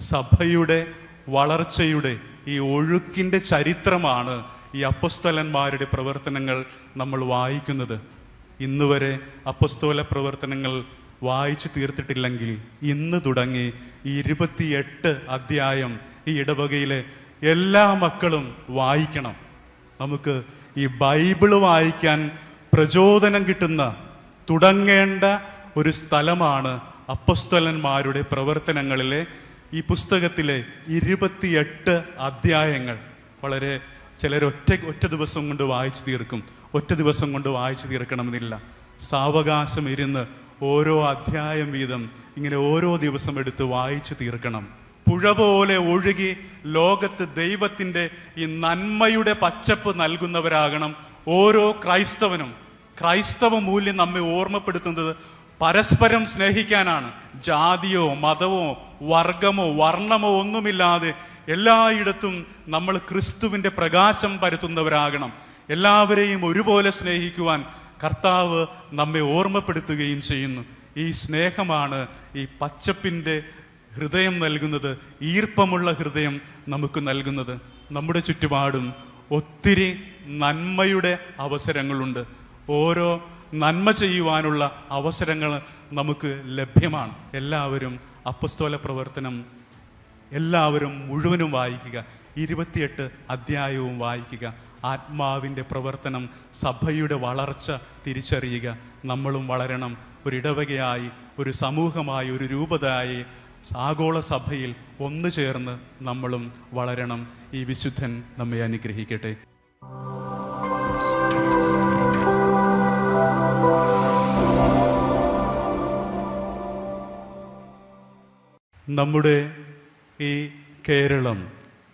സഭയുടെ വളർച്ചയുടെ ഈ ഒഴുക്കിന്റെ ചരിത്രമാണ് ഈ അപ്പസ്തലന്മാരുടെ പ്രവർത്തനങ്ങൾ നമ്മൾ വായിക്കുന്നത്. ഇന്ന് വരെ അപ്പസ്തോല പ്രവർത്തനങ്ങൾ വായിച്ചു തീർത്തിട്ടില്ലെങ്കിൽ ഇന്ന് തുടങ്ങി ഈ ഇരുപത്തിയെട്ട് അധ്യായം ഈ ഇടവകയിലെ എല്ലാ മക്കളും വായിക്കണം. നമുക്ക് ഈ ബൈബിൾ വായിക്കാൻ പ്രചോദനം കിട്ടുന്ന തുടങ്ങേണ്ട ഒരു സ്ഥലമാണ് അപ്പസ്തലന്മാരുടെ പ്രവർത്തനങ്ങളിലെ ഈ പുസ്തകത്തിലെ ഇരുപത്തിയെട്ട് അധ്യായങ്ങൾ വളരെ ചിലർ ഒറ്റ ഒറ്റ ദിവസം കൊണ്ട് വായിച്ചു തീർക്കും. ഒറ്റ ദിവസം കൊണ്ട് വായിച്ചു തീർക്കണമെന്നില്ല. സാവകാശം ഇരുന്ന് ഓരോ അധ്യായം വീതം ഇങ്ങനെ ഓരോ ദിവസം എടുത്ത് വായിച്ചു തീർക്കണം. പുഴ പോലെ ഒഴുകി ലോകത്ത് ദൈവത്തിന്റെ ഈ നന്മയുടെ പച്ചപ്പ് നൽകുന്നവരാകണം ഓരോ ക്രൈസ്തവനും. ക്രൈസ്തവ മൂല്യം നമ്മെ ഓർമ്മപ്പെടുത്തുന്നത് പരസ്പരം സ്നേഹിക്കാനാണ്. ജാതിയോ മതമോ വർഗമോ വർണമോ ഒന്നുമില്ലാതെ എല്ലായിടത്തും നമ്മൾ ക്രിസ്തുവിന്റെ പ്രകാശം പരത്തുന്നവരാകണം. എല്ലാവരെയും ഒരുപോലെ സ്നേഹിക്കുവാൻ കർത്താവ് നമ്മെ ഓർമ്മപ്പെടുത്തുകയും ചെയ്യുന്നു. ഈ സ്നേഹമാണ് ഈ പച്ചപ്പിന്റെ ഹൃദയം നൽകുന്നത് ഈർപ്പമുള്ള ഹൃദയം നമുക്ക് നൽകുന്നത്. നമ്മുടെ ചുറ്റുപാടും ഒത്തിരി നന്മയുടെ അവസരങ്ങളുണ്ട്. ഓരോ നന്മ ചെയ്യുവാനുള്ള അവസരങ്ങൾ നമുക്ക് ലഭ്യമാണ്. എല്ലാവരും അപ്പസ്തോല പ്രവർത്തനം എല്ലാവരും മുഴുവനും വായിക്കുക. ഇരുപത്തിയെട്ട് അധ്യായവും വായിക്കുക. ആത്മാവിന്റെ പ്രവർത്തനം സഭയുടെ വളർച്ച തിരിച്ചറിയുക. നമ്മളും വളരണം. ഒരിടവകയായി ഒരു സമൂഹമായി ഒരു രൂപതയായി ആഗോള സഭയിൽ ഒന്നു ചേർന്ന് നമ്മളും വളരണം. ഈ വിശുദ്ധൻ നമ്മെ അനുഗ്രഹിക്കട്ടെ. നമ്മുടെ ഈ കേരളം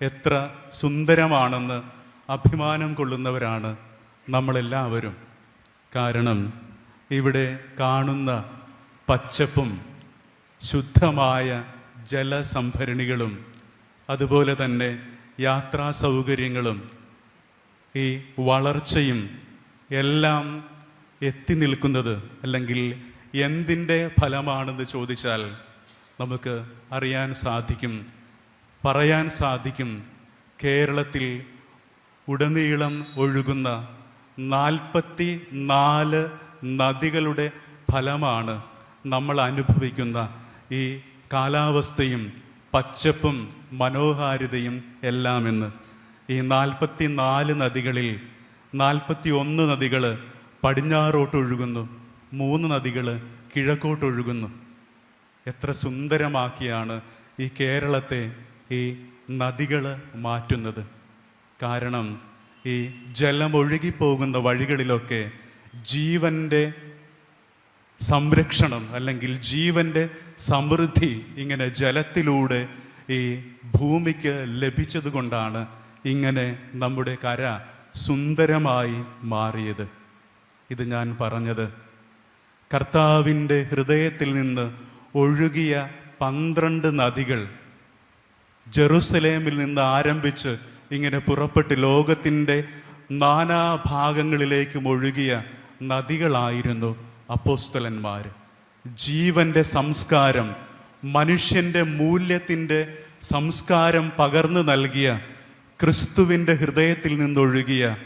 എത്ര സുന്ദരമാണെന്ന് അഭിമാനം കൊള്ളുന്നവരാണ് നമ്മളെല്ലാവരും. കാരണം ഇവിടെ കാണുന്ന പച്ചപ്പും ശുദ്ധമായ ജലസംഭരണികളും അതുപോലെ തന്നെ യാത്രാ സൗകര്യങ്ങളും ഈ വളർച്ചയും എല്ലാം എത്തി നിൽക്കുന്നത് അല്ലെങ്കിൽ എന്തിന്റെ ഫലമാണെന്ന് ചോദിച്ചാൽ നമുക്ക് അറിയാൻ സാധിക്കും പറയാൻ സാധിക്കും. കേരളത്തിൽ ഉടനീളം ഒഴുകുന്ന നാൽപ്പത്തി നാല് നദികളുടെ ഫലമാണ് നമ്മൾ അനുഭവിക്കുന്ന ഈ കാലാവസ്ഥയും പച്ചപ്പും മനോഹാരിതയും എല്ലാമെന്ന്. ഈ നാൽപ്പത്തി നാല് നദികളിൽ നാൽപ്പത്തി ഒന്ന് നദികൾ പടിഞ്ഞാറോട്ടൊഴുകുന്നു മൂന്ന് നദികൾ കിഴക്കോട്ട് ഒഴുകുന്നു എത്ര സുന്ദരമാക്കിയാണ് ഈ കേരളത്തെ ഈ നദികൾ മാറ്റുന്നത്. കാരണം ഈ ജലം ഒഴുകിപ്പോകുന്ന വഴികളിലൊക്കെ ജീവന്റെ സംരക്ഷണം അല്ലെങ്കിൽ ജീവന്റെ സമൃദ്ധി ഇങ്ങനെ ജലത്തിലൂടെ ഈ ഭൂമിക്ക് ലഭിച്ചതുകൊണ്ടാണ് ഇങ്ങനെ നമ്മുടെ കര സുന്ദരമായി മാറിയത്. ഇത് ഞാൻ പറഞ്ഞത്. കർത്താവിന്റെ ഹൃദയത്തിൽ നിന്ന് ഒഴുകിയ പന്ത്രണ്ട് നദികൾ ജെറുസലേമിൽ നിന്ന് ആരംഭിച്ച് ഇങ്ങനെ പുറപ്പെട്ട് ലോകത്തിന്റെ നാനാഭാഗങ്ങളിലേക്കും ഒഴുകിയ നദികളായിരുന്നു അപ്പോസ്തലന്മാർ. ജീവന്റെ സംസ്കാരം മനുഷ്യന്റെ മൂല്യത്തിന്റെ സംസ്കാരം പകർന്നു നൽകിയ ക്രിസ്തുവിന്റെ ഹൃദയത്തിൽ നിന്നൊഴുകിയ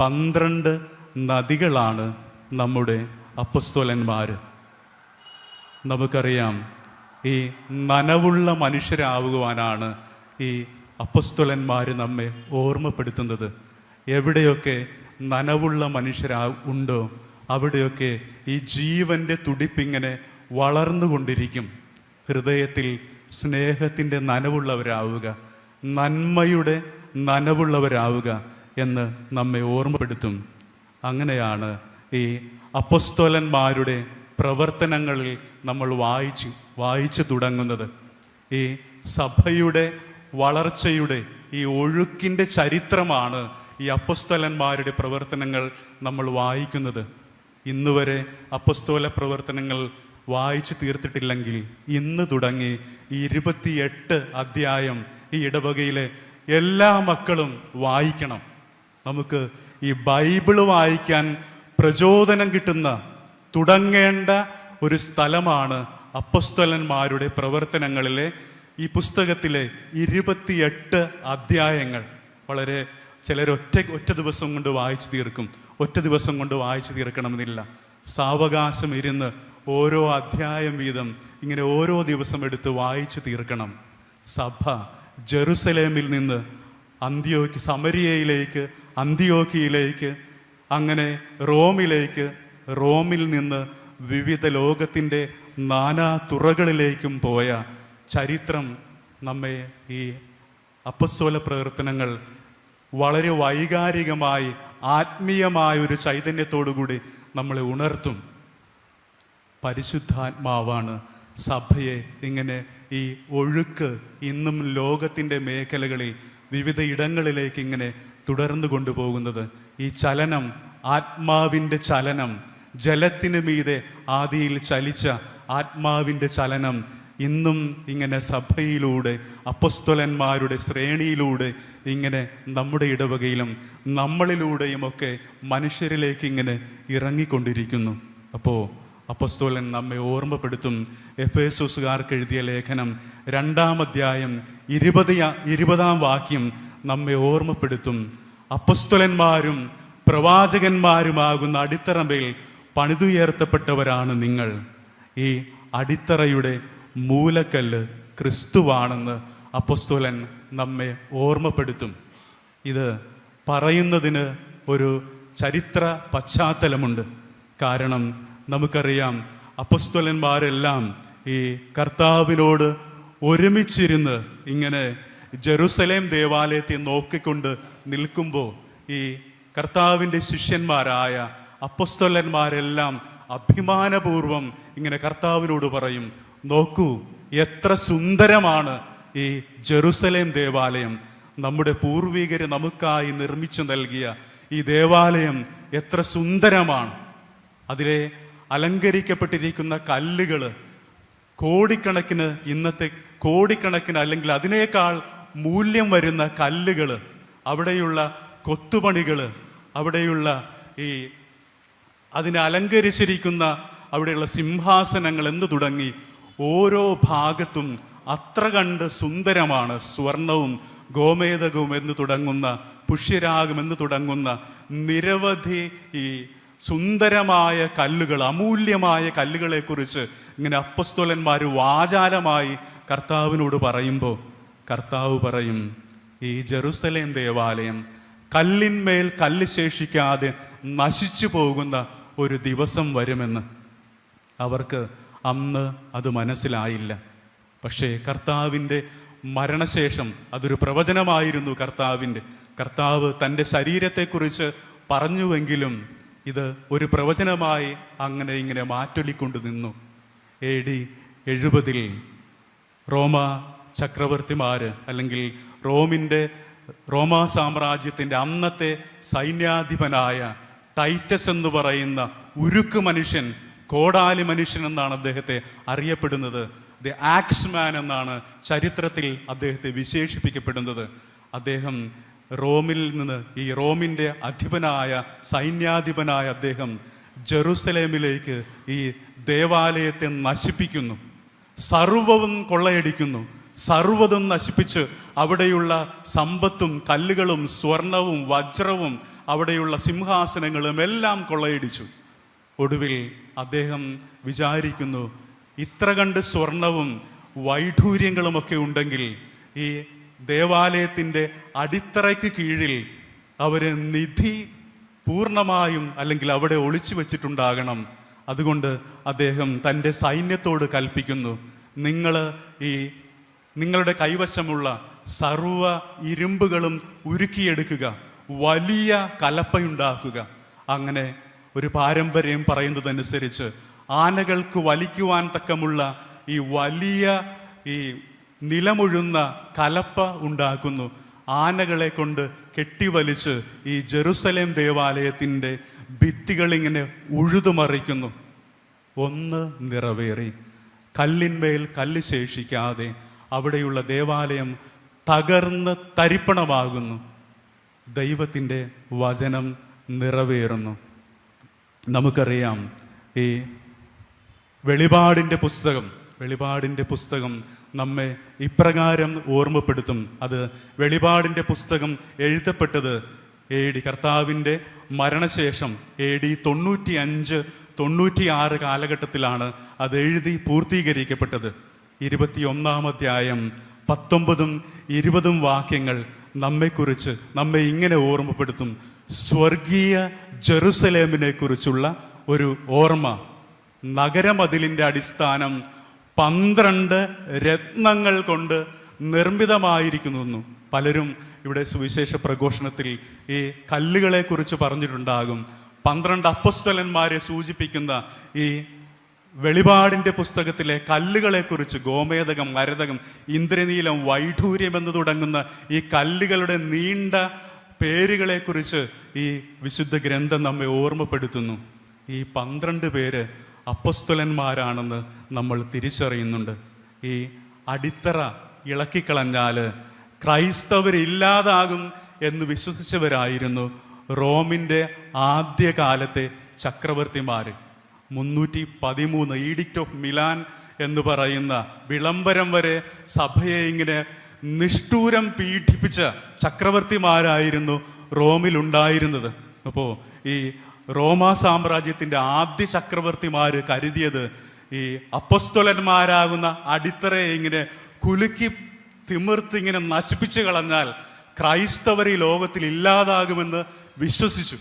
പന്ത്രണ്ട് നദികളാണ് നമ്മുടെ അപ്പസ്തോലന്മാർ. നമുക്കറിയാം ഈ നനവുള്ള മനുഷ്യരാകുവാനാണ് ഈ അപ്പസ്തുലന്മാർ നമ്മെ ഓർമ്മപ്പെടുത്തുന്നത്. എവിടെയൊക്കെ നനവുള്ള മനുഷ്യരാ ഉണ്ടോ അവിടെയൊക്കെ ഈ ജീവന്റെ തുടിപ്പിങ്ങനെ വളർന്നുകൊണ്ടിരിക്കും. ഹൃദയത്തിൽ സ്നേഹത്തിന്റെ നനവുള്ളവരാവുക നന്മയുടെ നനവുള്ളവരാവുക എന്ന് നമ്മെ ഓർമ്മപ്പെടുത്തും. അങ്ങനെയാണ് ഈ അപ്പസ്തോലന്മാരുടെ പ്രവർത്തനങ്ങളിൽ നമ്മൾ വായിച്ച് വായിച്ചു തുടങ്ങുന്നത്. ഈ സഭയുടെ വളർച്ചയുടെ ഈ ഒഴുക്കിന്റെ ചരിത്രമാണ് ഈ അപ്പസ്തലന്മാരുടെ പ്രവർത്തനങ്ങൾ നമ്മൾ വായിക്കുന്നത്. ഇന്ന് വരെ അപ്പസ്തോല പ്രവർത്തനങ്ങൾ വായിച്ചു തീർത്തിട്ടില്ലെങ്കിൽ ഇന്ന് തുടങ്ങി ഈ ഇരുപത്തിയെട്ട് അധ്യായം ഈ ഇടവകയിലെ എല്ലാ മക്കളും വായിക്കണം. നമുക്ക് ഈ ബൈബിൾ വായിക്കാൻ പ്രചോദനം കിട്ടുന്ന തുടങ്ങേണ്ട ഒരു സ്ഥലമാണ് അപ്പസ്തലന്മാരുടെ പ്രവർത്തനങ്ങളിലെ ഈ പുസ്തകത്തിലെ ഇരുപത്തിയെട്ട് അധ്യായങ്ങൾ. വളരെ ചിലർ ഒറ്റ ഒറ്റ ദിവസം കൊണ്ട് വായിച്ചു തീർക്കും. ഒറ്റ ദിവസം കൊണ്ട് വായിച്ചു തീർക്കണമെന്നില്ല. സാവകാശം ഇരുന്ന് ഓരോ അധ്യായം വീതം ഇങ്ങനെ ഓരോ ദിവസം എടുത്ത് വായിച്ചു തീർക്കണം. സഭ ജെറുസലേമിൽ നിന്ന് അന്ത്യോക്ക് സമരിയയിലേക്ക് അന്ത്യോക്കിയിലേക്ക് അങ്ങനെ റോമിലേക്ക് റോമിൽ നിന്ന് വിവിധ ലോകത്തിന്റെ നാനാ തുറകളിലേക്കും പോയ ചരിത്രം നമ്മെ ഈ അപ്പസ്വല പ്രവർത്തനങ്ങൾ വളരെ വൈകാരികമായി ആത്മീയമായ ഒരു ചൈതന്യത്തോടു കൂടി നമ്മളെ ഉണർത്തും. പരിശുദ്ധാത്മാവാണ് സഭയെ ഇങ്ങനെ ഈ ഒഴുക്ക് ഇന്നും ലോകത്തിന്റെ മേഖലകളിൽ വിവിധ ഇടങ്ങളിലേക്ക് ഇങ്ങനെ തുടർന്നു കൊണ്ടുപോകുന്നത് ഈ ചലനം ആത്മാവിന്റെ ചലനം ജലത്തിന് മീതെ ആദിയിൽ ചലിച്ച ആത്മാവിന്റെ ചലനം ഇന്നും ഇങ്ങനെ സഭയിലൂടെ അപ്പസ്തുലന്മാരുടെ ശ്രേണിയിലൂടെ ഇങ്ങനെ നമ്മുടെ ഇടവകയിലും നമ്മളിലൂടെയുമൊക്കെ മനുഷ്യരിലേക്ക് ഇങ്ങനെ ഇറങ്ങിക്കൊണ്ടിരിക്കുന്നു. അപ്പോൾ അപ്പസ്തോലൻ നമ്മെ ഓർമ്മപ്പെടുത്തും. എഫ് എസുസുകാർക്ക് എഴുതിയ ലേഖനം രണ്ടാം അധ്യായം ഇരുപത് ഇരുപതാം വാക്യം നമ്മെ ഓർമ്മപ്പെടുത്തും. അപ്പസ്തുലന്മാരും പ്രവാചകന്മാരുമാകുന്ന അടിത്തറമേൽ പണിതുയർത്തപ്പെട്ടവരാണ് നിങ്ങൾ. ഈ അടിത്തറയുടെ മൂലക്കല്ല് ക്രിസ്തുവാണെന്ന് അപ്പസ്തുലൻ നമ്മെ ഓർമ്മപ്പെടുത്തും. ഇത് പറയുന്നതിന് ഒരു ചരിത്ര പശ്ചാത്തലമുണ്ട്. കാരണം നമുക്കറിയാം അപ്പസ്തുലന്മാരെല്ലാം ഈ കർത്താവിനോട് ഒരുമിച്ചിരുന്ന് ഇങ്ങനെ ജെറുസലേം ദേവാലയത്തെ നോക്കിക്കൊണ്ട് നിൽക്കുമ്പോൾ ഈ കർത്താവിന്റെ ശിഷ്യന്മാരായ അപ്പസ്തോലന്മാരെല്ലാം അഭിമാനപൂർവം ഇങ്ങനെ കർത്താവിനോട് പറയും നോക്കൂ എത്ര സുന്ദരമാണ് ഈ ജെറുസലേം ദേവാലയം. നമ്മുടെ പൂർവികർ നമുക്കായി നിർമ്മിച്ചു നൽകിയ ഈ ദേവാലയം എത്ര സുന്ദരമാണ്. അതിലെ അലങ്കരിക്കപ്പെട്ടിരിക്കുന്ന കല്ലുകൾ കോടിക്കണക്കിന് ഇന്നത്തെ കോടിക്കണക്കിന് അല്ലെങ്കിൽ അതിനേക്കാൾ മൂല്യം വരുന്ന കല്ലുകൾ അവിടെയുള്ള കൊത്തുപണികൾ അവിടെയുള്ള ഈ അതിനെ അലങ്കരിച്ചിരിക്കുന്ന അവിടെയുള്ള സിംഹാസനങ്ങൾ എന്ന് തുടങ്ങി? ഓരോ ഭാഗത്തും അത്ര കണ്ട് സുന്ദരമാണ് സ്വർണവും ഗോമേതകവും എന്ന് തുടങ്ങുന്ന പുഷ്യരാഗം എന്ന് തുടങ്ങുന്ന നിരവധി ഈ സുന്ദരമായ കല്ലുകൾ അമൂല്യമായ കല്ലുകളെക്കുറിച്ച് ഇങ്ങനെ അപ്പസ്തോലന്മാർ വാചാലമായി കർത്താവിനോട് പറയുമ്പോൾ കർത്താവ് പറയും ഈ ജെറുസലേം ദേവാലയം കല്ലിന്മേൽ കല്ല് ശേഷിക്കാതെ നശിച്ചു പോകുന്ന ഒരു ദിവസം വരുമെന്ന്. അവർക്ക് അന്ന് അത് മനസ്സിലായില്ല. പക്ഷേ കർത്താവിന്റെ മരണശേഷം അതൊരു പ്രവചനമായിരുന്നു കർത്താവിന്റെ. കർത്താവ് തന്റെ ശരീരത്തെക്കുറിച്ച് പറഞ്ഞുവെങ്കിലും ഇത് ഒരു പ്രവചനമായി അങ്ങനെ ഇങ്ങനെ മാറ്റൊലിക്കൊണ്ട് നിന്നു. എ ഡി എഴുപതിൽ റോമ ചക്രവർത്തിമാർ അല്ലെങ്കിൽ റോമിന്റെ റോമാ സാമ്രാജ്യത്തിന്റെ അന്നത്തെ സൈന്യാധിപനായ ടൈറ്റസ് എന്ന് പറയുന്ന ഉരുക്ക് മനുഷ്യൻ കോടാലി മനുഷ്യൻ എന്നാണ് അദ്ദേഹത്തെ അറിയപ്പെടുന്നത്. ദി ആക്സ്മാൻ എന്നാണ് ചരിത്രത്തിൽ അദ്ദേഹത്തെ വിശേഷിപ്പിക്കപ്പെടുന്നത്. അദ്ദേഹം റോമിൽ നിന്ന് ഈ റോമിന്റെ അധിപനായ സൈന്യാധിപനായ അദ്ദേഹം ജെറുസലേമിലേക്ക് ഈ ദേവാലയത്തെ നശിപ്പിക്കുന്നു. സർവവും കൊള്ളയടിക്കുന്നു. സർവതും നശിപ്പിച്ച് അവിടെയുള്ള സമ്പത്തും കല്ലുകളും സ്വർണവും വജ്രവും അവിടെയുള്ള സിംഹാസനങ്ങളും എല്ലാം കൊള്ളയടിച്ചു. ഒടുവിൽ അദ്ദേഹം വിചാരിക്കുന്നു ഇത്ര കണ്ട് സ്വർണവും വൈഢൂര്യങ്ങളുമൊക്കെ ഉണ്ടെങ്കിൽ ഈ ദേവാലയത്തിന്റെ അടിത്തറയ്ക്ക് കീഴിൽ അവർ നിധി പൂർണമായും അല്ലെങ്കിൽ അവിടെ ഒളിച്ചു വെച്ചിട്ടുണ്ടാകണം. അതുകൊണ്ട് അദ്ദേഹം തന്റെ സൈന്യത്തോട് കൽപ്പിക്കുന്നു നിങ്ങൾ ഈ നിങ്ങളുടെ കൈവശമുള്ള സർവ ഇരുമ്പുകളും ഉരുക്കിയെടുക്കുക. വലിയ കലപ്പയുണ്ടാക്കുക. അങ്ങനെ ഒരു പാരമ്പര്യം പറയുന്നതനുസരിച്ച് ആനകൾക്ക് വലിക്കുവാൻ തക്കമുള്ള ഈ വലിയ ഈ നിലമുഴുന്ന കലപ്പ ഉണ്ടാക്കുന്നു. ആനകളെ കൊണ്ട് കെട്ടിവലിച്ച് ഈ ജെറുസലേം ദേവാലയത്തിന്റെ ഭിത്തികളിങ്ങനെ ഉഴുതുമറിക്കുന്നു. ഒന്ന് നിറവേറി. കല്ലിന്മേൽ കല്ല് ശേഷിക്കാതെ അവിടെയുള്ള ദേവാലയം തകർന്ന് തരിപ്പണമാകുന്നു. ദൈവത്തിന്റെ വചനം നിറവേറുന്നു. നമുക്കറിയാം ഈ വെളിപാടിന്റെ പുസ്തകം വെളിപാടിന്റെ പുസ്തകം നമ്മെ ഇപ്രകാരം ഓർമ്മപ്പെടുത്തും. അത് വെളിപാടിന്റെ പുസ്തകം എഴുതപ്പെട്ടത് എ ഡി കർത്താവിന്റെ മരണശേഷം എ ഡി തൊണ്ണൂറ്റി അഞ്ച് തൊണ്ണൂറ്റിയാറ് കാലഘട്ടത്തിലാണ് അത് എഴുതി പൂർത്തീകരിക്കപ്പെട്ടത്. ഇരുപത്തിയൊന്നാം അധ്യായം പത്തൊമ്പതും ഇരുപതും വാക്യങ്ങൾ നമ്മെക്കുറിച്ച് നമ്മെ ഇങ്ങനെ ഓർമ്മപ്പെടുത്തും. സ്വർഗീയ ജെറുസലേമിനെ കുറിച്ചുള്ള ഒരു ഓർമ്മ. നഗരമതിലിന്റെ അടിസ്ഥാനം പന്ത്രണ്ട് രത്നങ്ങൾ കൊണ്ട് നിർമ്മിതമായിരിക്കുന്നു പലരും ഇവിടെ സുവിശേഷ പ്രഘോഷണത്തിൽ ഈ കല്ലുകളെക്കുറിച്ച് പറഞ്ഞിട്ടുണ്ടാകും. പന്ത്രണ്ട് അപ്പസ്തലന്മാരെ സൂചിപ്പിക്കുന്ന ഈ വെളിപാടിന്റെ പുസ്തകത്തിലെ കല്ലുകളെ കുറിച്ച് ഗോമേതകം മരതകം ഇന്ദ്രനീലം വൈഢൂര്യം എന്ന് തുടങ്ങുന്ന ഈ കല്ലുകളുടെ നീണ്ട പേരുകളെ കുറിച്ച് ഈ വിശുദ്ധ ഗ്രന്ഥം നമ്മെ ഓർമ്മപ്പെടുത്തുന്നു. ഈ പന്ത്രണ്ട് പേര് അപ്പസ്തുലന്മാരാണെന്ന് നമ്മൾ തിരിച്ചറിയുന്നുണ്ട്. ഈ അടിത്തറ ഇളക്കിക്കളഞ്ഞാൽ ക്രൈസ്തവരില്ലാതാകും എന്ന് വിശ്വസിച്ചവരായിരുന്നു റോമിന്റെ ആദ്യകാലത്തെ ചക്രവർത്തിമാർ മുന്നൂറ്റി പതിമൂന്ന് ഈഡിക്റ്റ് ഓഫ് മിലാൻ എന്ന് പറയുന്ന വിളംബരം വരെ സഭയെ ഇങ്ങനെ നിഷ്ഠൂരം പീഡിപ്പിച്ച ചക്രവർത്തിമാരായിരുന്നു റോമിലുണ്ടായിരുന്നത്. അപ്പോൾ ഈ റോമാ സാമ്രാജ്യത്തിന്റെ ആദ്യ ചക്രവർത്തിമാർ കരുതിയത് ഈ അപ്പസ്തോലന്മാരാകുന്ന അടിത്തറയെ ഇങ്ങനെ കുലുക്കി തിമിർത്ത് ഇങ്ങനെ നശിപ്പിച്ചു കളഞ്ഞാൽ ക്രൈസ്തവർ ഈ ലോകത്തിൽ ഇല്ലാതാകുമെന്ന് വിശ്വസിച്ചു.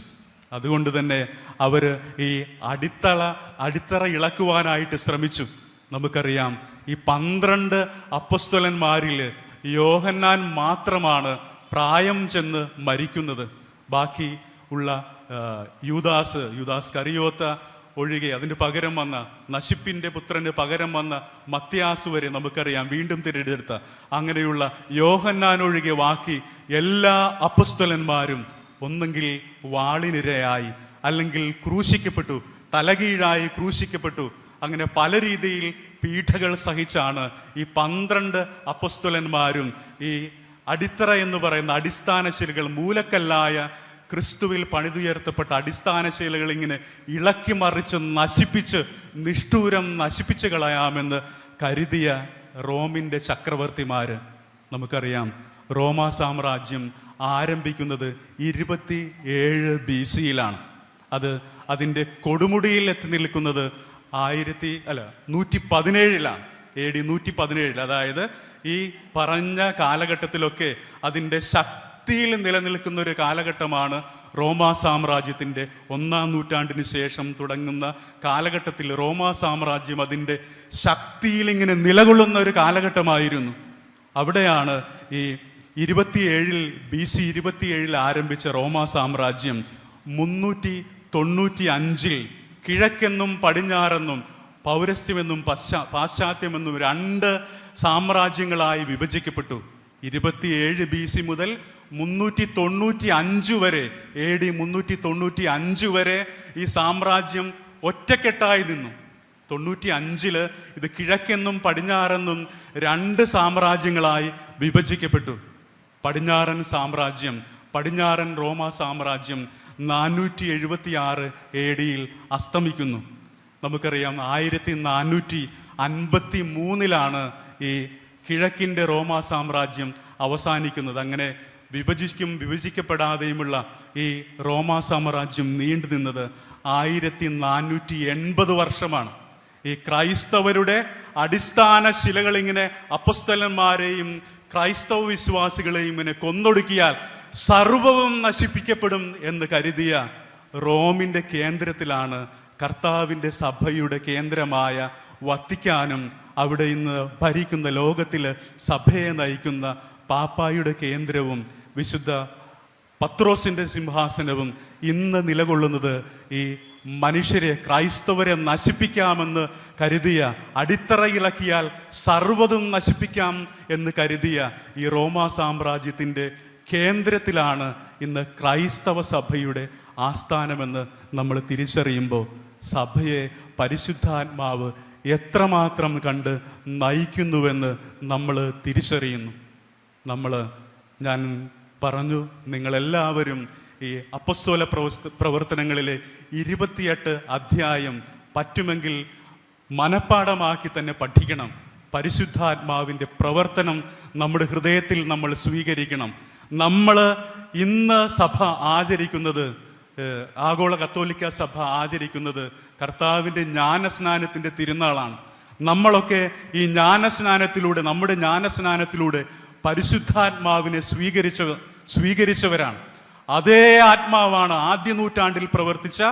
അതുകൊണ്ട് തന്നെ അവർ ഈ അടിത്തള അടിത്തറ ഇളക്കുവാനായിട്ട് ശ്രമിച്ചു. നമുക്കറിയാം ഈ പന്ത്രണ്ട് അപ്പസ്തുലന്മാരിൽ യോഹന്നാൻ മാത്രമാണ് പ്രായം ചെന്ന് മരിക്കുന്നത്. ബാക്കി ഉള്ള യുദാസ് യുദാസ് കറിയോത്ത ഒഴികെ അതിന് പകരം വന്ന നശിപ്പിന്റെ പുത്രന് പകരം വന്ന മത്യാസ് വരെ നമുക്കറിയാം വീണ്ടും തിരഞ്ഞെടുത്ത. അങ്ങനെയുള്ള യോഹന്നാൻ ഒഴികെ ബാക്കി എല്ലാ അപ്പസ്തലന്മാരും ഒന്നെങ്കിൽ വാളിനിരയായി അല്ലെങ്കിൽ ക്രൂശിക്കപ്പെട്ടു തലകീഴായി ക്രൂശിക്കപ്പെട്ടു. അങ്ങനെ പല രീതിയിൽ പീഠകൾ സഹിച്ചാണ് ഈ പന്ത്രണ്ട് അപ്പസ്തുലന്മാരും ഈ അടിത്തറ എന്ന് പറയുന്ന അടിസ്ഥാന ശിലകൾ മൂലക്കല്ലായ ക്രിസ്തുവിൽ പണിതുയർത്തപ്പെട്ട അടിസ്ഥാന ശിലകൾ ഇങ്ങനെ ഇളക്കി മറിച്ച് നശിപ്പിച്ച് നിഷ്ഠൂരം നശിപ്പിച്ച് കളയാമെന്ന് കരുതിയ റോമിന്റെ ചക്രവർത്തിമാർ നമുക്കറിയാം റോമാ സാമ്രാജ്യം ആരംഭിക്കുന്നത് ഇരുപത്തി ഏഴ് ബി സിയിലാണ് അത് അതിന്റെ കൊടുമുടിയിൽ എത്തി നിൽക്കുന്നത് ആയിരത്തി അല്ല നൂറ്റി പതിനേഴിലാണ് എ ഡി നൂറ്റി പതിനേഴിൽ അതായത് ഈ പറഞ്ഞ കാലഘട്ടത്തിലൊക്കെ അതിന്റെ ശക്തിയിൽ നിലനിൽക്കുന്ന ഒരു കാലഘട്ടമാണ് റോമാ സാമ്രാജ്യത്തിന്റെ ഒന്നാം നൂറ്റാണ്ടിന് ശേഷം തുടങ്ങുന്ന കാലഘട്ടത്തിൽ റോമാ സാമ്രാജ്യം അതിന്റെ ശക്തിയിൽ ഇങ്ങനെ നിലകൊള്ളുന്ന ഒരു കാലഘട്ടമായിരുന്നു. അവിടെയാണ് ഈ ഇരുപത്തിയേഴിൽ ബി സി ഇരുപത്തിയേഴിൽ ആരംഭിച്ച റോമാ സാമ്രാജ്യം മുന്നൂറ്റി തൊണ്ണൂറ്റി അഞ്ചിൽ കിഴക്കെന്നും പടിഞ്ഞാറെന്നും പൗരസ്ത്യമെന്നും പശ്ചാ പാശ്ചാത്യമെന്നും രണ്ട് സാമ്രാജ്യങ്ങളായി വിഭജിക്കപ്പെട്ടു. ഇരുപത്തിയേഴ് ബി സി മുതൽ മുന്നൂറ്റി തൊണ്ണൂറ്റി അഞ്ച് വരെ എ ഡി മുന്നൂറ്റി തൊണ്ണൂറ്റി അഞ്ച് വരെ ഈ സാമ്രാജ്യം ഒറ്റക്കെട്ടായി നിന്നു. തൊണ്ണൂറ്റി അഞ്ചിൽ ഇത് കിഴക്കെന്നും പടിഞ്ഞാറെന്നും രണ്ട് സാമ്രാജ്യങ്ങളായി വിഭജിക്കപ്പെട്ടു. പടിഞ്ഞാറൻ സാമ്രാജ്യം പടിഞ്ഞാറൻ റോമ സാമ്രാജ്യം നാനൂറ്റി എഴുപത്തി ആറ് എ ഡിയിൽ അസ്തമിക്കുന്നു. നമുക്കറിയാം ആയിരത്തി നാനൂറ്റി അൻപത്തി മൂന്നിലാണ് ഈ കിഴക്കിന്റെ റോമ സാമ്രാജ്യം അവസാനിക്കുന്നത്. അങ്ങനെ വിഭജിക്കും വിഭജിക്കപ്പെടാതെയുമുള്ള ഈ റോമ സാമ്രാജ്യം നീണ്ടു നിന്നത് ആയിരത്തി നാനൂറ്റി എൺപത് വർഷമാണ്. ഈ ക്രൈസ്തവരുടെ അടിസ്ഥാന ശിലകളിങ്ങനെ അപ്പസ്തലന്മാരെയും ക്രൈസ്തവ വിശ്വാസികളെയും ഇങ്ങനെ കൊന്നൊടുക്കിയാൽ സർവവും നശിപ്പിക്കപ്പെടും എന്ന് കരുതിയ റോമിന്റെ കേന്ദ്രത്തിലാണ് കർത്താവിന്റെ സഭയുടെ കേന്ദ്രമായ വത്തിക്കാനും അവിടെ ഇന്ന് ഭരിക്കുന്ന ലോകത്തിൽ സഭയെ നയിക്കുന്ന പാപ്പായുടെ കേന്ദ്രവും വിശുദ്ധ പത്രോസിന്റെ സിംഹാസനവും ഇന്ന് നിലകൊള്ളുന്നത് ഈ മനുഷ്യരെ ക്രൈസ്തവരെ നശിപ്പിക്കാമെന്ന് കരുതിയ അടിത്തറ ഇളക്കിയാൽ സർവതും നശിപ്പിക്കാം എന്ന് കരുതിയ ഈ റോമാ സാമ്രാജ്യത്തിന്റെ കേന്ദ്രത്തിലാണ് ഇന്ന് ക്രൈസ്തവ സഭയുടെ ആസ്ഥാനമെന്ന് നമ്മൾ തിരിച്ചറിയുമ്പോൾ സഭയെ പരിശുദ്ധാത്മാവ് എത്രമാത്രം കണ്ട് നയിക്കുന്നുവെന്ന് നമ്മൾ തിരിച്ചറിയുന്നു. നമ്മൾ ഞാൻ പറഞ്ഞു നിങ്ങളെല്ലാവരും ഈ അപ്പസ്തോല പ്രവർത്തനങ്ങളിലെ ഇരുപത്തിയെട്ട് അധ്യായം പറ്റുമെങ്കിൽ മനഃപ്പാടമാക്കി തന്നെ പഠിക്കണം. പരിശുദ്ധാത്മാവിന്റെ പ്രവർത്തനം നമ്മുടെ ഹൃദയത്തിൽ നമ്മൾ സ്വീകരിക്കണം. നമ്മൾ ഇന്ന് സഭ ആചരിക്കുന്നത് ആഗോള കത്തോലിക്ക സഭ ആചരിക്കുന്നത് കർത്താവിന്റെ ജ്ഞാനസ്നാനത്തിന്റെ തിരുനാളാണ്. നമ്മളൊക്കെ ഈ ജ്ഞാനസ്നാനത്തിലൂടെ നമ്മുടെ ജ്ഞാനസ്നാനത്തിലൂടെ പരിശുദ്ധാത്മാവിനെ സ്വീകരിച്ച സ്വീകരിച്ചവരാണ്. അതേ ആത്മാവാണ് ആദ്യ നൂറ്റാണ്ടിൽ പ്രവർത്തിച്ച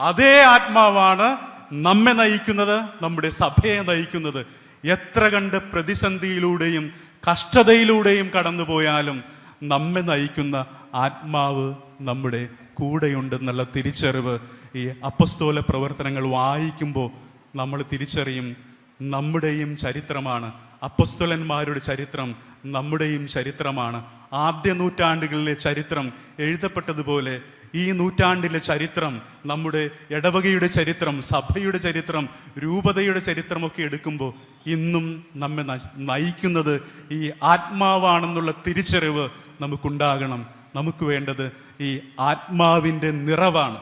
അതേ ആത്മാവാണ് നമ്മെ നയിക്കുന്നത് നമ്മുടെ സഭയെ നയിക്കുന്നത്. എത്ര കണ്ട് പ്രതിസന്ധിയിലൂടെയും കഷ്ടതയിലൂടെയും കടന്നുപോയാലും നമ്മെ നയിക്കുന്ന ആത്മാവ് നമ്മുടെ കൂടെയുണ്ടെന്നുള്ള തിരിച്ചറിവ് ഈ അപ്പസ്തോല പ്രവർത്തനങ്ങൾ വായിക്കുമ്പോൾ നമ്മൾ തിരിച്ചറിയും. നമ്മുടെയും ചരിത്രമാണ് അപ്പസ്തോലന്മാരുടെ ചരിത്രം. നമ്മുടെയും ചരിത്രമാണ്. ആദ്യ നൂറ്റാണ്ടുകളിലെ ചരിത്രം എഴുതപ്പെട്ടതുപോലെ ഈ നൂറ്റാണ്ടിലെ ചരിത്രം നമ്മുടെ ഇടവകയുടെ ചരിത്രം സഭയുടെ ചരിത്രം രൂപതയുടെ ചരിത്രമൊക്കെ എടുക്കുമ്പോൾ ഇന്നും നമ്മെ നയിക്കുന്നത് ഈ ആത്മാവാണെന്നുള്ള തിരിച്ചറിവ് നമുക്കുണ്ടാകണം. നമുക്ക് വേണ്ടത് ഈ ആത്മാവിന്റെ നിറവാണ്.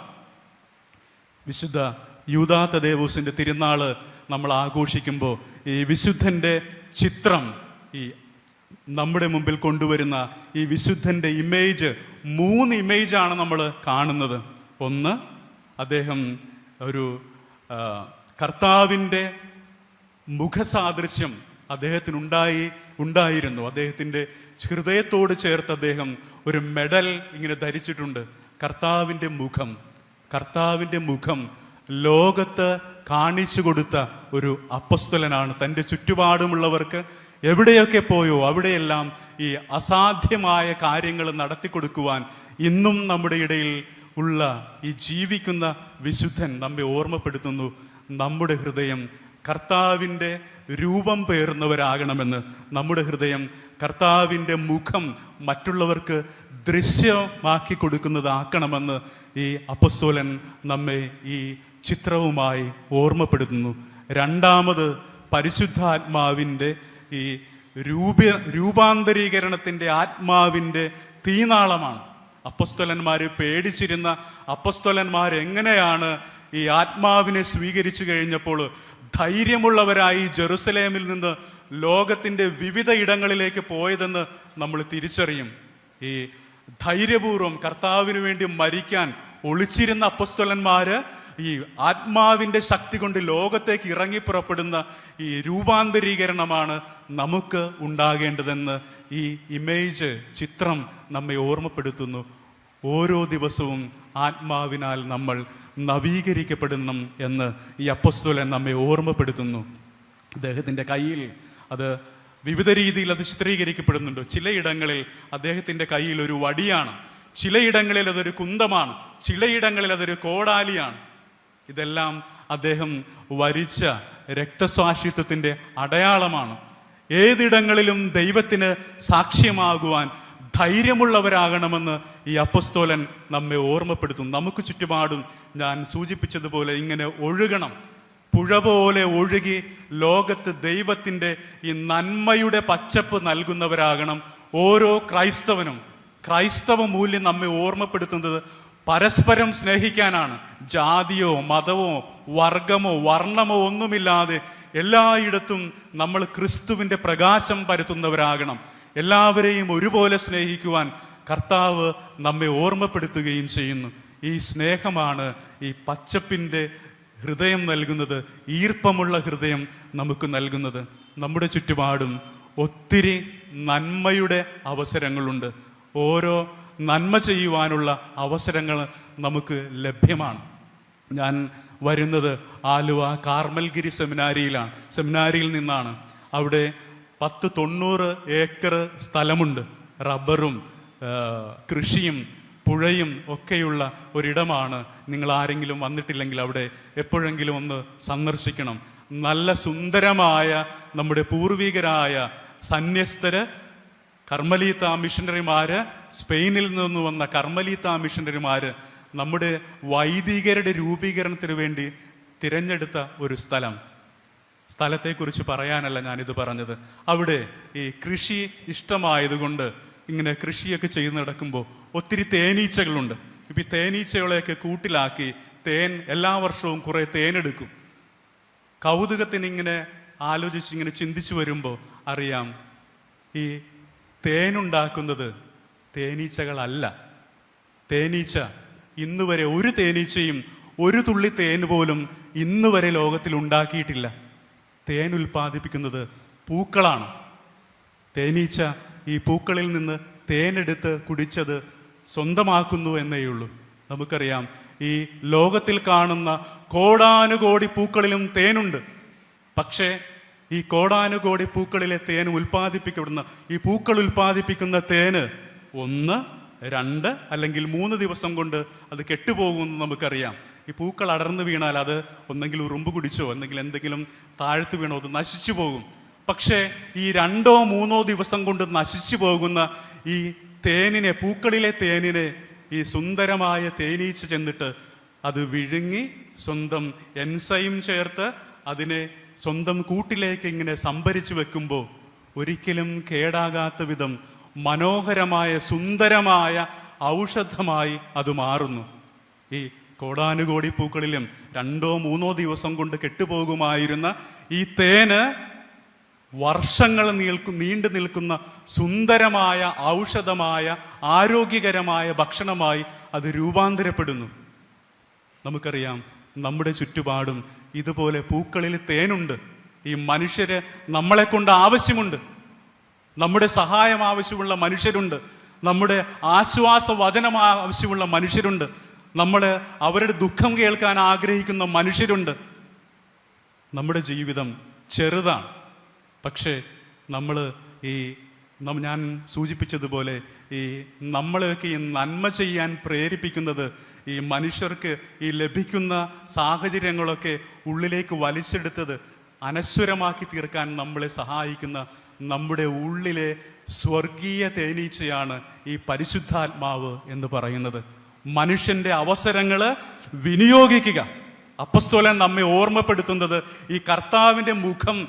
വിശുദ്ധ യൂതാത്ത ദേവൂസിന്റെ തിരുനാൾ നമ്മൾ ആഘോഷിക്കുമ്പോൾ ഈ വിശുദ്ധന്റെ ചിത്രം ഈ നമ്മുടെ മുമ്പിൽ കൊണ്ടുവരുന്ന ഈ വിശുദ്ധന്റെ ഇമേജ് മൂന്ന് ഇമേജാണ് നമ്മൾ കാണുന്നത്. ഒന്ന് അദ്ദേഹം ഒരു കർത്താവിന്റെ മുഖസാദൃശ്യം അദ്ദേഹത്തിനുണ്ടായി ഉണ്ടായിരുന്നു. അദ്ദേഹത്തിന്റെ ഹൃദയത്തോട് ചേർത്ത് അദ്ദേഹം ഒരു മെഡൽ ഇങ്ങനെ ധരിച്ചിട്ടുണ്ട്. കർത്താവിന്റെ മുഖം കർത്താവിന്റെ മുഖം ലോകത്ത് കാണിച്ചു കൊടുത്ത ഒരു അപ്പസ്തലനാണ്. തന്റെ ചുറ്റുപാടുമുള്ളവർക്ക് എവിടെയൊക്കെ പോയോ അവിടെയെല്ലാം ഈ അസാധ്യമായ കാര്യങ്ങൾ നടത്തി കൊടുക്കുവാൻ ഇന്നും നമ്മുടെ ഇടയിൽ ഉള്ള ഈ ജീവിക്കുന്ന വിശുദ്ധൻ നമ്മെ ഓർമ്മപ്പെടുത്തുന്നു. നമ്മുടെ ഹൃദയം കർത്താവിന്റെ രൂപം പേർന്നവരാകണമെന്ന്. നമ്മുടെ ഹൃദയം കർത്താവിന്റെ മുഖം മറ്റുള്ളവർക്ക് ദൃശ്യമാക്കി കൊടുക്കുന്നതാക്കണമെന്ന് ഈ അപ്പസ്തോലൻ നമ്മെ ഈ ചിത്രവുമായി ഓർമ്മപ്പെടുത്തുന്നു. രണ്ടാമത് പരിശുദ്ധാത്മാവിന്റെ ഈ രൂപ രൂപാന്തരീകരണത്തിന്റെ ആത്മാവിന്റെ തീനാളമാണ്. അപ്പസ്തോലന്മാർ പേടിച്ചിരുന്ന അപ്പസ്തോലന്മാരെങ്ങനെയാണ് ഈ ആത്മാവിനെ സ്വീകരിച്ചു കഴിഞ്ഞപ്പോൾ ധൈര്യമുള്ളവരായി ജെറുസലേമിൽ നിന്ന് ലോകത്തിന്റെ വിവിധ ഇടങ്ങളിലേക്ക് പോയതെന്ന് നമ്മൾ തിരിച്ചറിയും. ഈ ധൈര്യപൂർവം കർത്താവിന് വേണ്ടി മരിക്കാൻ ഒളിച്ചിരുന്ന അപ്പസ്തോലന്മാര് ഈ ആത്മാവിന്റെ ശക്തി കൊണ്ട് ലോകത്തേക്ക് ഇറങ്ങി പുറപ്പെടുന്ന ഈ രൂപാന്തരീകരണമാണ് നമുക്ക് ഉണ്ടാകേണ്ടതെന്ന് ഈ ഇമേജ് ചിത്രം നമ്മെ ഓർമ്മപ്പെടുത്തുന്നു. ഓരോ ദിവസവും ആത്മാവിനാൽ നമ്മൾ നവീകരിക്കപ്പെടണം എന്ന് ഈ അപ്പസ്തുലൻ നമ്മെ ഓർമ്മപ്പെടുത്തുന്നു. അദ്ദേഹത്തിന്റെ കയ്യിൽ അത് വിവിധ രീതിയിൽ അത് ചിത്രീകരിക്കപ്പെടുന്നുണ്ട്. ചിലയിടങ്ങളിൽ അദ്ദേഹത്തിന്റെ കയ്യിൽ ഒരു വടിയാണ്. ചിലയിടങ്ങളിൽ അതൊരു കുന്തമാണ്. ചിലയിടങ്ങളിൽ അതൊരു കോടാലിയാണ്. ഇതെല്ലാം അദ്ദേഹം വരിച്ച രക്തസാക്ഷിത്വത്തിന്റെ അടയാളമാണ്. ഏതിടങ്ങളിലും ദൈവത്തിന് സാക്ഷ്യമാകുവാൻ ധൈര്യമുള്ളവരാകണമെന്ന് ഈ അപ്പസ്തോലൻ നമ്മെ ഓർമ്മപ്പെടുത്തും നമുക്ക് ചുറ്റുപാടും ഞാൻ സൂചിപ്പിച്ചതുപോലെ ഇങ്ങനെ ഒഴുകണം. പുഴ പോലെ ഒഴുകി ലോകത്ത് ദൈവത്തിന്റെ ഈ നന്മയുടെ പച്ചപ്പ് നൽകുന്നവരാകണം ഓരോ ക്രൈസ്തവനും. ക്രൈസ്തവ മൂല്യം നമ്മെ ഓർമ്മപ്പെടുത്തുന്നത് പരസ്പരം സ്നേഹിക്കാനാണ്. ജാതിയോ മതമോ വർഗമോ വർണമോ ഒന്നുമില്ലാതെ എല്ലായിടത്തും നമ്മൾ ക്രിസ്തുവിന്റെ പ്രകാശം പരത്തുന്നവരാകണം. എല്ലാവരെയും ഒരുപോലെ സ്നേഹിക്കുവാൻ കർത്താവ് നമ്മെ ഓർമ്മപ്പെടുത്തുകയും ചെയ്യുന്നു. ഈ സ്നേഹമാണ് ഈ പച്ചപ്പിന്റെ ഹൃദയം നൽകുന്നത് ഈർപ്പമുള്ള ഹൃദയം നമുക്ക് നൽകുന്നത്. നമ്മുടെ ചുറ്റുപാടും ഒത്തിരി നന്മയുടെ അവസരങ്ങളുണ്ട്. ഓരോ നന്മ ചെയ്യുവാനുള്ള അവസരങ്ങൾ നമുക്ക് ലഭ്യമാണ്. ഞാൻ വരുന്നത് ആലുവ കാർമൽഗിരി സെമിനാരിയിലാണ്. സെമിനാരിയിൽ നിന്നാണ്. അവിടെ പത്ത് തൊണ്ണൂറ് ഏക്കർ സ്ഥലമുണ്ട്. റബ്ബറും കൃഷിയും പുഴയും ഒക്കെയുള്ള ഒരിടമാണ്. നിങ്ങൾ ആരെങ്കിലും വന്നിട്ടില്ലെങ്കിൽ അവിടെ എപ്പോഴെങ്കിലും ഒന്ന് സന്ദർശിക്കണം. നല്ല സുന്ദരമായ നമ്മുടെ പൂർവികരായ സന്യസ്തര് കർമ്മലീത്ത മിഷണറിമാർ സ്പെയിനിൽ നിന്ന് വന്ന കർമ്മലീത്ത മിഷണറിമാർ നമ്മുടെ വൈദികരുടെ രൂപീകരണത്തിന് വേണ്ടി തിരഞ്ഞെടുത്ത ഒരു സ്ഥലം. സ്ഥലത്തെക്കുറിച്ച് പറയാനല്ല ഞാനിത് പറഞ്ഞത്. അവിടെ ഈ കൃഷി ഇഷ്ടമായതുകൊണ്ട് ഇങ്ങനെ കൃഷിയൊക്കെ ചെയ്ത് നടക്കുമ്പോൾ ഒത്തിരി തേനീച്ചകളുണ്ട്. ഇപ്പം ഈ തേനീച്ചകളെയൊക്കെ കൂട്ടിലാക്കി തേൻ എല്ലാ വർഷവും കുറേ തേനെടുക്കും. കൗതുകത്തിന് ഇങ്ങനെ ആലോചിച്ച് ഇങ്ങനെ ചിന്തിച്ചു വരുമ്പോൾ അറിയാം ഈ തേനുണ്ടാക്കുന്നത് തേനീച്ചകളല്ല. തേനീച്ച ഇന്നുവരെ ഒരു തേനീച്ചയും ഒരു തുള്ളി തേൻ പോലും ഇന്ന് വരെ ലോകത്തിൽ ഉണ്ടാക്കിയിട്ടില്ല. തേൻ ഉൽപ്പാദിപ്പിക്കുന്നത് പൂക്കളാണ്. തേനീച്ച ഈ പൂക്കളിൽ നിന്ന് തേനെടുത്ത് കുടിച്ചത് സ്വന്തമാക്കുന്നു എന്നേയുള്ളൂ നമുക്കറിയാം ഈ ലോകത്തിൽ കാണുന്ന കോടാനുകോടി പൂക്കളിലും തേനുണ്ട്. പക്ഷേ ഈ കോടാനുകോടി പൂക്കളിലെ തേൻ ഉൽപ്പാദിപ്പിക്കപ്പെടുന്ന ഈ പൂക്കൾ ഉൽപ്പാദിപ്പിക്കുന്ന തേന് ഒന്ന് രണ്ട് അല്ലെങ്കിൽ മൂന്ന് ദിവസം കൊണ്ട് അത് കെട്ടുപോകുമെന്ന് നമുക്കറിയാം. ഈ പൂക്കൾ അടർന്നു വീണാൽ അത് ഒന്നെങ്കിൽ ഉറുമ്പ് കുടിച്ചോ അല്ലെങ്കിൽ എന്തെങ്കിലും താഴ്ത്തു വീണോ അത് നശിച്ചു പോകും. പക്ഷേ ഈ രണ്ടോ മൂന്നോ ദിവസം കൊണ്ട് നശിച്ചു പോകുന്ന ഈ തേനിനെ പൂക്കളിലെ തേനിനെ ഈ സുന്ദരമായ തേനീച്ച ചെന്നിട്ട് അത് വിഴുങ്ങി സ്വന്തം എൻസൈം ചേർത്ത് അതിനെ സ്വന്തം കൂട്ടിലേക്ക് ഇങ്ങനെ സംഭരിച്ചു വെക്കുമ്പോൾ ഒരിക്കലും കേടാകാത്ത വിധം മനോഹരമായ സുന്ദരമായ ഔഷധമായി അത് മാറുന്നു. ഈ കോടാനുകോടി പൂക്കളിലും രണ്ടോ മൂന്നോ ദിവസം കൊണ്ട് കെട്ടുപോകുമായിരുന്ന ഈ തേന് വർഷങ്ങൾ നീൽക്കും നീണ്ടു നിൽക്കുന്ന സുന്ദരമായ ഔഷധമായ ആരോഗ്യകരമായ ഭക്ഷണമായി അത് രൂപാന്തരപ്പെടുന്നു. നമുക്കറിയാം നമ്മുടെ ചുറ്റുപാടും ഇതുപോലെ പൂക്കളിൽ തേനുണ്ട്. ഈ മനുഷ്യര് നമ്മളെ കൊണ്ട് ആവശ്യമുണ്ട്. നമ്മുടെ സഹായം ആവശ്യമുള്ള മനുഷ്യരുണ്ട്. നമ്മുടെ ആശ്വാസ വചനം ആവശ്യമുള്ള മനുഷ്യരുണ്ട്. നമ്മൾ അവരുടെ ദുഃഖം കേൾക്കാൻ ആഗ്രഹിക്കുന്ന മനുഷ്യരുണ്ട്. നമ്മുടെ ജീവിതം ചെറുതാണ്. പക്ഷേ നമ്മൾ ഈ ഞാൻ സൂചിപ്പിച്ചതുപോലെ ഈ നമ്മളെയൊക്കെ ഈ നന്മ ചെയ്യാൻ പ്രേരിപ്പിക്കുന്നത് ഈ മനുഷ്യർക്ക് ഈ ലഭിക്കുന്ന സാഹചര്യങ്ങളൊക്കെ ഉള്ളിലേക്ക് വലിച്ചെടുത്തത് അനശ്വരമാക്കി തീർക്കാൻ നമ്മളെ സഹായിക്കുന്ന നമ്മുടെ ഉള്ളിലെ സ്വർഗീയ തേനീച്ചയാണ് ഈ പരിശുദ്ധാത്മാവ് എന്ന് പറയുന്നത്. മനുഷ്യന്റെ അവസരങ്ങൾ വിനിയോഗിക്കുക. അപ്പസ്തോലൻ നമ്മെ ഓർമ്മപ്പെടുത്തുന്നത് ഈ കർത്താവിന്റെ മുഖം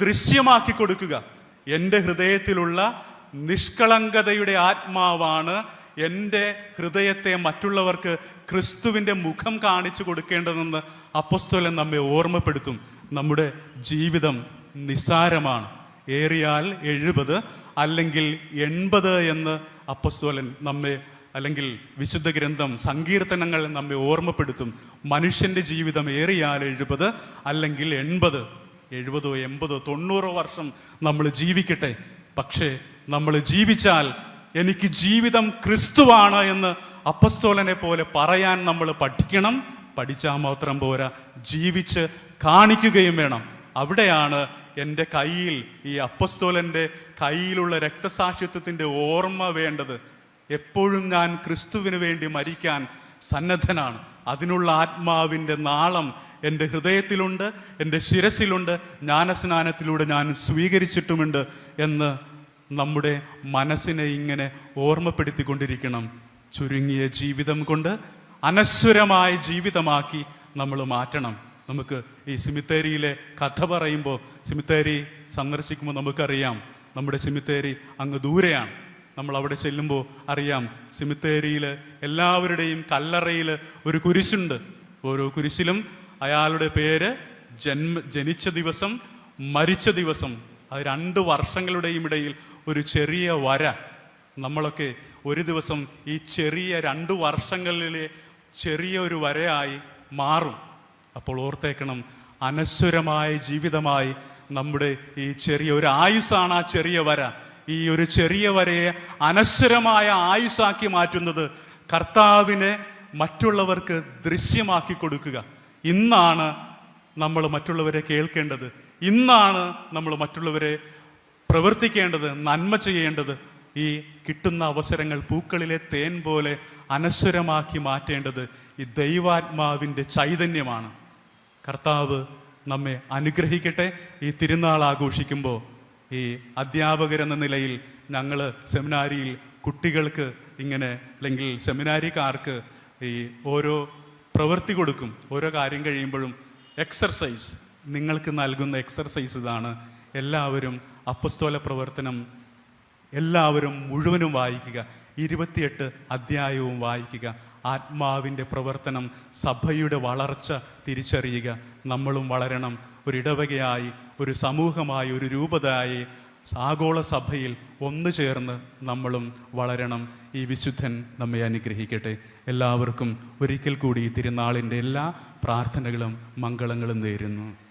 ദൃശ്യമാക്കി കൊടുക്കുക. എന്റെ ഹൃദയത്തിലുള്ള നിഷ്കളങ്കതയുടെ ആത്മാവാണ് എന്റെ ഹൃദയത്തെ മറ്റുള്ളവർക്ക് ക്രിസ്തുവിന്റെ മുഖം കാണിച്ചു കൊടുക്കേണ്ടതെന്ന് അപ്പസ്തോലൻ നമ്മെ ഓർമ്മപ്പെടുത്തും. നമ്മുടെ ജീവിതം നിസാരമാണ് ഏറിയാൽ എഴുപത് അല്ലെങ്കിൽ എൺപത് എന്ന് അപ്പസ്തോലൻ നമ്മെ അല്ലെങ്കിൽ വിശുദ്ധ ഗ്രന്ഥം സങ്കീർത്തനങ്ങൾ നമ്മെ ഓർമ്മപ്പെടുത്തും. മനുഷ്യന്റെ ജീവിതം ഏറിയാൽ എഴുപത് അല്ലെങ്കിൽ എൺപത്. എഴുപതോ എൺപതോ തൊണ്ണൂറോ വർഷം നമ്മൾ ജീവിക്കട്ടെ. പക്ഷേ നമ്മൾ ജീവിച്ചാൽ എനിക്ക് ജീവിതം ക്രിസ്തുവാണ് എന്ന് അപ്പസ്തോലനെ പോലെ പറയാൻ നമ്മൾ പഠിക്കണം. പഠിച്ചാൽ മാത്രം പോരാ. ജീവിച്ച് കാണിക്കുകയും വേണം. അവിടെയാണ് എന്റെ കയ്യിൽ ഈ അപ്പസ്തോലന്റെ കയ്യിലുള്ള രക്തസാക്ഷിത്വത്തിന്റെ ഓർമ്മ വേണ്ടത്. എപ്പോഴും ഞാൻ ക്രിസ്തുവിന് വേണ്ടി മരിക്കാൻ സന്നദ്ധനാണ്. അതിനുള്ള ആത്മാവിന്റെ നാളം എന്റെ ഹൃദയത്തിലുണ്ട് എന്റെ ശിരസിലുണ്ട് ജ്ഞാനസ്നാനത്തിലൂടെ ഞാൻ സ്വീകരിച്ചിട്ടുമുണ്ട് എന്ന് നമ്മുടെ മനസ്സിനെ ഇങ്ങനെ ഓർമ്മപ്പെടുത്തിക്കൊണ്ടിരിക്കണം. ചുരുങ്ങിയ ജീവിതം കൊണ്ട് അനശ്വരമായ ജീവിതമാക്കി നമ്മൾ മാറ്റണം. നമുക്ക് ഈ സിമിത്തേരിയിലെ കഥ പറയുമ്പോൾ സിമിത്തേരി സന്ദർശിക്കുമ്പോൾ നമുക്കറിയാം നമ്മുടെ സിമിത്തേരി അങ്ങ് ദൂരെയാണ്. നമ്മൾ അവിടെ ചെല്ലുമ്പോൾ അറിയാം സിമിത്തേരിയിൽ എല്ലാവരുടെയും കല്ലറയിൽ ഒരു കുരിശുണ്ട്. ഓരോ കുരിശിലും അയാളുടെ പേര് ജന്മ ജനിച്ച ദിവസം മരിച്ച ദിവസം. അത് രണ്ട് വർഷങ്ങളുടെയും ഇടയിൽ ഒരു ചെറിയ വര. നമ്മളൊക്കെ ഒരു ദിവസം ഈ ചെറിയ രണ്ട് വർഷങ്ങളിലെ ചെറിയ ഒരു വരയായി മാറും. അപ്പോൾ ഓർത്തേക്കണം അനശ്വരമായ ജീവിതമായി നമ്മുടെ ഈ ചെറിയ ഒരു ആയുസ്സാണ് ആ ചെറിയ വര. ഈ ഒരു ചെറിയ വരയെ അനശ്വരമായ ആയുസ്സാക്കി മാറ്റുന്നത് കർത്താവിനെ മറ്റുള്ളവർക്ക് ദൃശ്യമാക്കി കൊടുക്കുക. ഇന്നാണ് നമ്മൾ മറ്റുള്ളവരെ കേൾക്കേണ്ടത്. ഇന്നാണ് നമ്മൾ മറ്റുള്ളവരെ പ്രവർത്തിക്കേണ്ടത് നന്മ ചെയ്യേണ്ടത് ഈ കിട്ടുന്ന അവസരങ്ങൾ പൂക്കളിലെ തേൻ പോലെ അനശ്വരമാക്കി മാറ്റേണ്ടത് ഈ ദൈവാത്മാവിന്റെ ചൈതന്യമാണ്. കർത്താവ് നമ്മെ അനുഗ്രഹിക്കട്ടെ. ഈ തിരുനാൾ ആഘോഷിക്കുമ്പോൾ ഈ അധ്യാപകരെന്ന നിലയിൽ ഞങ്ങൾ സെമിനാരിയിൽ കുട്ടികൾക്ക് ഇങ്ങനെ അല്ലെങ്കിൽ സെമിനാരിക്കാർക്ക് ഈ ഓരോ പ്രവൃത്തി കൊടുക്കും ഓരോ കാര്യം കഴിയുമ്പോഴും എക്സർസൈസ് നിങ്ങൾക്ക് നൽകുന്ന എക്സർസൈസ് ഇതാണ് എല്ലാവരും അപ്പസ്തോല പ്രവർത്തനം എല്ലാവരും മുഴുവനും വായിക്കുക. ഇരുപത്തിയെട്ട് അധ്യായവും വായിക്കുക. ആത്മാവിന്റെ പ്രവർത്തനം സഭയുടെ വളർച്ച തിരിച്ചറിയുക. നമ്മളും വളരണം. ഒരിടവകയായി ഒരു സമൂഹമായി ഒരു രൂപതയായി ആഗോള സഭയിൽ ഒന്നു ചേർന്ന് നമ്മളും വളരണം. ഈ വിശുദ്ധൻ നമ്മെ അനുഗ്രഹിക്കട്ടെ. എല്ലാവർക്കും ഒരിക്കൽ കൂടി ഈ തിരുനാളിന്റെ എല്ലാ പ്രാർത്ഥനകളും മംഗളങ്ങളും നേരുന്നു.